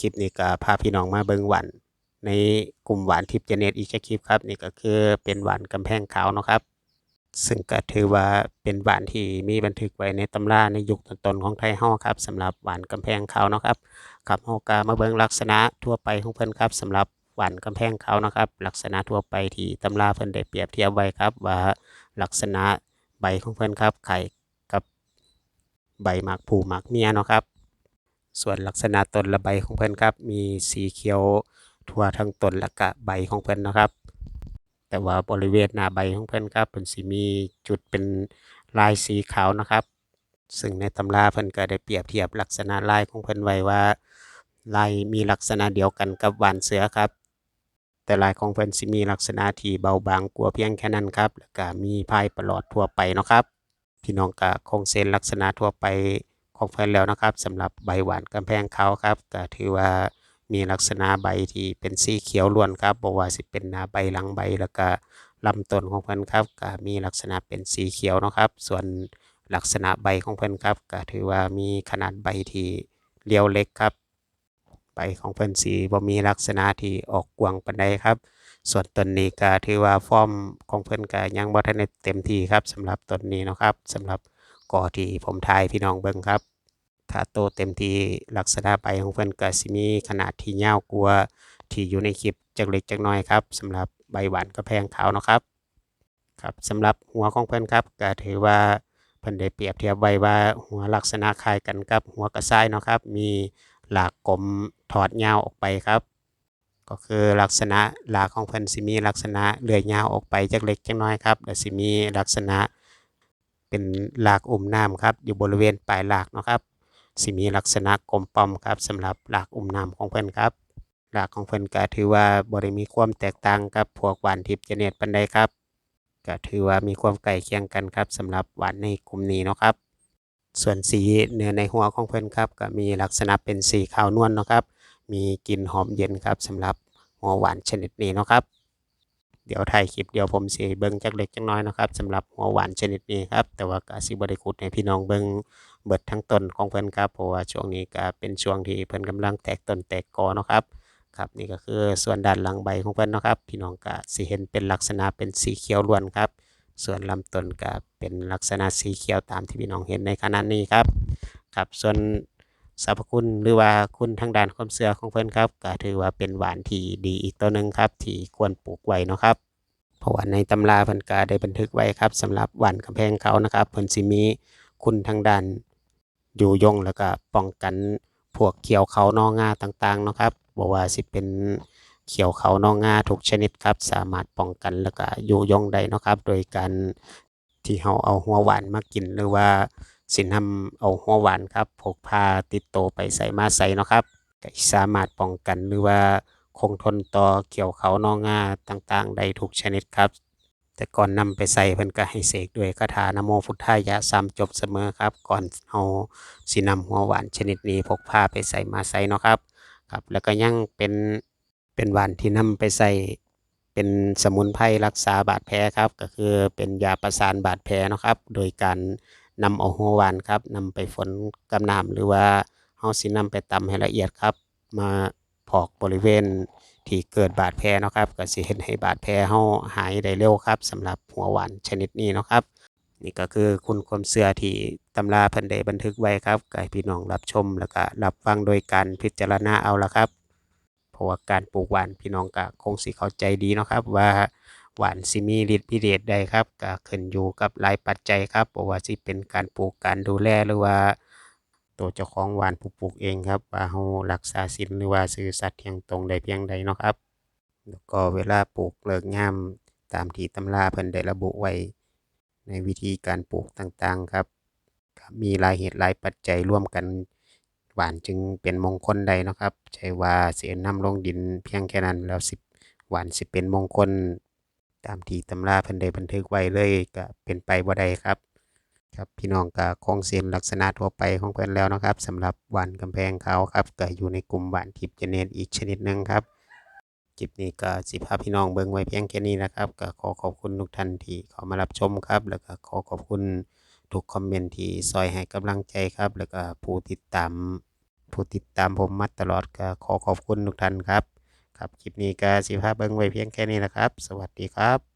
คลิปนี้ก็พาพี่น้องมาเบิ่งหวานในกลุ่มหวานทิพย์เจเนตอีกคลิปครับนี่ก็คือเป็นหวานกำแพงขาวนะครับ ซึ่งก็ถือว่าเป็นหวานที่มีบันทึกไว้ในตำราในยุคต้นๆของไทยเฮาครับสำหรับหวานกำแพงขาวนะครับครับเฮาก็มาเบิ่งลักษณะทั่วไปของเพิ่นครับสำหรับหวานกำแพงขาวนะครับ ลักษณะทั่วไปที่ตำราเพิ่นได้เปรียบเทียบไว้ครับ ว่าลักษณะใบของเพิ่นครับไข่กับใบหมากผูหมากเมียเนาะครับ ส่วนลักษณะต้นและใบของเพิ่นครับ มีสีเขียวทั่วทั้งต้นและก็ใบของเพิ่นนะครับ แต่ว่าบริเวณหน้าใบของเพิ่นครับเพิ่นสิมีจุดเป็นลายสีขาวนะครับ ซึ่งในตำราเพิ่นก็ได้เปรียบเทียบลักษณะลายของเพิ่นไว้ว่าลายมีลักษณะเดียวกันกับหวานเสือครับ แต่ลายของเพิ่นสิมีลักษณะที่เบาบางกว่าเพียงแค่นั้นครับ แล้วก็มีพายประหลอดทั่วไปนะครับ พี่น้องก็คงเส้นลักษณะทั่วไป ของเพิ่นแล้วนะครับสำหรับใบหวานกำแพงเขาครับก็ถือว่ามีลักษณะใบที่เป็นสีเขียวล้วนครับบ่ว่าสิเป็นหน้าใบหลังใบแล้วก็ลำต้นของเพิ่นครับก็มีลักษณะเป็นสีเขียวนะครับ ส่วนลักษณะใบของเพิ่นครับก็ถือว่ามีขนาดใบที่เรียวเล็กครับ ใบของเพิ่นสีบ่มีลักษณะที่ออกกว้างปานใดครับ ส่วนต้นนี้ก็ถือว่าฟอร์มของเพิ่นก็ยังบ่ทันได้เต็มที่ครับสำหรับต้นนี้เนาะครับสำหรับ ก่อที่ผมถ่ายพี่น้องเบิ่งครับ ถ้าโตเต็มที่ลักษณะใบของเพิ่นก็สิมีขนาดที่ยาวกว่าที่อยู่ในคลิปจักเล็กจักน้อยครับสำหรับใบหวานกระแพงขาวนะครับครับสำหรับหัวของเพิ่นครับก็ถือว่าเพิ่นได้เปรียบเทียบไว้ว่าหัวลักษณะคล้ายกันกับหัวกระซ้ายเนาะครับ มีหลากกลมถอดยาวออกไปครับ ก็คือลักษณะหลากของเพิ่นสิมีลักษณะเลื่อยยาวออกไปจักเล็กจักน้อยครับและสิมีลักษณะ เป็นหลากอุ้มน้ำครับ อยู่บริเวณปลายหลากเนาะครับสิมีลักษณะกลมปอมครับสำหรับหลากอุ้มน้ำของเพิ่นครับ หลากของเพิ่นก็ถือว่าบ่ได้มีความแตกต่างกับพวกหวานทิพย์เจเนตปานใดครับก็ถือว่ามีความใกล้เคียงกันครับสำหรับหวานในกลุ่มนี้เนาะครับ ส่วนสีเนื้อในหัวของเพิ่นครับก็มีลักษณะเป็นสีขาวนวลเนาะครับ มีกลิ่นหอมเย็นครับสำหรับหัวหวานชนิดนี้เนาะครับ เดี๋ยวถ่ายคลิปเดี๋ยวผมสิเบิ่งจักเล็กจักน้อยนะครับสำหรับหัวหวานชนิดนี้ครับ แต่ว่าก็สิบ่ได้ขุดให้พี่น้องเบิ่งเบิดทั้งต้นของเพิ่นครับเพราะว่าช่วงนี้ก็เป็นช่วงที่เพิ่นกำลังแตกต้นแตกกอเนาะครับครับนี่ก็คือส่วนด้านหลังใบของเพิ่นนะครับ พี่น้องก็สิเห็นเป็นลักษณะเป็นสีเขียวล้วนครับ ส่วนลำต้นก็เป็นลักษณะสีเขียวตามที่พี่น้องเห็นในขณะนี้ครับครับส่วน สรรพคุณหรือว่าคุณทางด้านความเชื่อของเพิ่นครับก็ถือว่าเป็นหวานที่ดีอีกตัวหนึ่งครับ ที่ควรปลูกไว้นะครับเพราะว่าในตำราเพิ่นก็ได้บันทึกไว้ครับสำหรับหวานกำแพงเขานะครับเพิ่นสิมีคุณทางด้านอยู่ยงแล้วก็ป้องกันพวกเขียวเขานองงาต่างๆนะครับบ่ว่าสิเป็นเขียวเขานองงาทุกชนิดครับ สามารถป้องกันแล้วก็อยู่ยงได้นะครับ โดยการที่เราเอาหัวหวานมากินหรือว่า สินทำเอาหัวหวานครับพกพาติดโตไปใส่มาใส่เนาะครับก็สามารถป้องกันหรือว่าคงทนต่อเขียวเขานองงาต่างๆ ได้ทุกชนิดครับ แต่ก่อนนำไปใส่เพิ่นก็ให้เสกด้วยคาถานโมพุทธายะซ้ำจบเสมอครับ ก่อนเฮาสินำหัวหวานชนิดนี้พกพาไปใส่มาใส่เนาะครับครับ แล้วก็ยังเป็นเป็นหวานที่นำไปใส่เป็นสมุนไพรรักษาบาดแผลครับ ก็คือเป็นยาประสานบาดแผลเนาะครับ โดยการ นำเอาหัวหวานครับนำไปฝนกับน้ำหรือว่าเฮาสินำไปตำให้ละเอียดครับ มาพอกบริเวณที่เกิดบาดแผลเนาะครับก็สิเฮ็ดให้บาดแผลเฮาหายได้เร็วครับสำหรับหัวหวานชนิดนี้เนาะครับ นี่ก็คือคุณความเชื่อที่ตำราเพิ่นได้บันทึกไว้ครับก็ให้พี่น้องรับชมแล้วก็รับฟังโดยการพิจารณาเอาละครับ เพราะว่าการปลูกหวานพี่น้องก็คงสิเข้าใจดีเนาะครับว่า หวานสิมีฤทธิ์พิเศษใดครับก็ขึ้นอยู่กับหลายปัจจัยครับบ่ว่าสิเป็นการปลูกการดูแลหรือว่า ตัวเจ้าของหวานผู้ปลูกเองครับว่าเรารักษาศีลหรือว่าซื่อสัตย์เที่ยงตรงได้เพียงใดเนาะครับแล้วก็เวลาปลูกเลิกงามตามที่ตำราเพิ่นได้ระบุไว้ ในวิธีการปลูกต่างๆครับ มีหลายเหตุหลายปัจจัยร่วมกันหวานจึงเป็นมงคลใดเนาะครับใช่ว่าเสิเอานำลงดินเพียงแค่นั้นแล้วสิหวานสิเป็นมงคล ตามที่ตำราเพิ่นได้บันทึกไว้เลยก็เป็นไปบ่ได้ครับ ครับพี่น้องก็คงเส้นลักษณะทั่วไปของเพิ่นแล้วนะครับสำหรับหวานกำแพงเขาครับก็อยู่ในกลุ่มหวานทิพย์เจเนตอีกชนิดหนึ่งครับคลิปนี้ก็สิพาพี่น้องเบิ่งไว้เพียงแค่นี้นะครับ ก็ขอขอบคุณทุกท่านที่เข้ามารับชมครับ แล้วก็ขอขอบคุณทุกคอมเมนต์ที่ซอยให้กำลังใจครับ แล้วก็ผู้ติดตาม ผู้ติดตามผมมาตลอดก็ขอขอบคุณทุกท่านครับ ครับคลิปนี้ก็สิภาเบิ้งไว้เพียงแค่นี้นะครับ สวัสดีครับ